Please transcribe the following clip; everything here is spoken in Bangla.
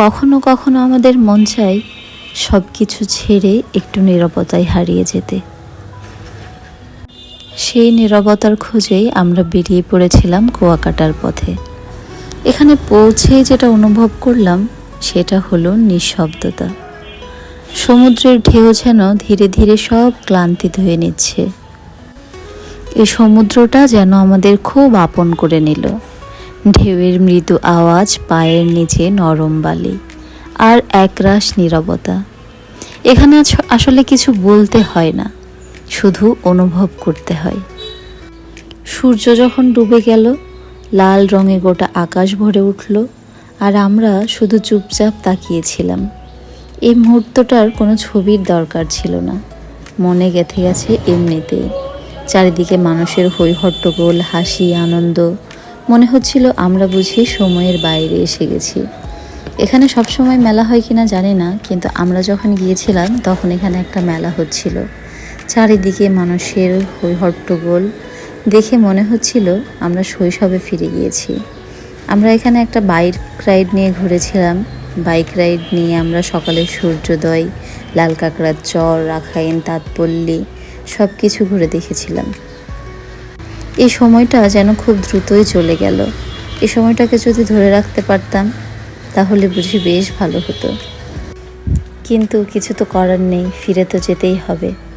কখনো কখনো আমাদের মন চায় সব কিছু ছেড়ে একটু নীরবতায় হারিয়ে যেতে। সেই নীরবতার খোঁজেই আমরা বেরিয়ে পড়েছিলাম কুয়াকাটার পথে। এখানে পৌঁছে যেটা অনুভব করলাম, সেটা হলো নিঃশব্দতা। সমুদ্রের ঢেউ যেন ধীরে ধীরে সব ক্লান্তি ধুয়ে নিচ্ছে। এই সমুদ্রটা যেন আমাদের খুব আপন করে নিল। ঢেউয়ের মৃদু আওয়াজ পায়ের নিচে নরম বালি আর একরাশ নীরবতা। এখানে আসলে কিছু বলতে হয় না, শুধু অনুভব করতে হয়। সূর্য যখন ডুবে গেল, লাল রঙে গোটা আকাশ ভরে উঠল আর আমরা শুধু চুপচাপ তাকিয়েছিলাম। এই মুহূর্তটার কোনো ছবির দরকার ছিল না। মনে গেথে গেছে এমনিতেই। চারিদিকে মানুষের হৈহট্টগোল, হাসি, আনন্দ মনে হচ্ছিল আমরা বুঝি সময়ের বাইরে এসে গেছি। এখানে সবসময় মেলা হয় কিনা জানি না, কিন্তু আমরা যখন গিয়েছিলাম তখন এখানে একটা মেলা হচ্ছিল। চারিদিকে মানুষের হৈহট্টগোল দেখে মনে হচ্ছিল আমরা শৈশবে ফিরে গিয়েছি। আমরা এখানে একটা বাইক রাইড নিয়ে ঘুরেছিলাম। বাইক রাইড নিয়ে আমরা সকালে সূর্যোদয়, লাল কাঁকড়ার চর রাখাইন তাঁতপল্লী সব কিছু ঘুরে দেখেছিলাম। এই সময়টা যেন খুব দ্রুতই চলে গেল। এই সময়টাকে যদি ধরে রাখতে পারতাম, তাহলে বুঝি বেশ ভালো হতো। কিন্তু কিছু তো করার নেই, ফিরে তো যেতেই হবে।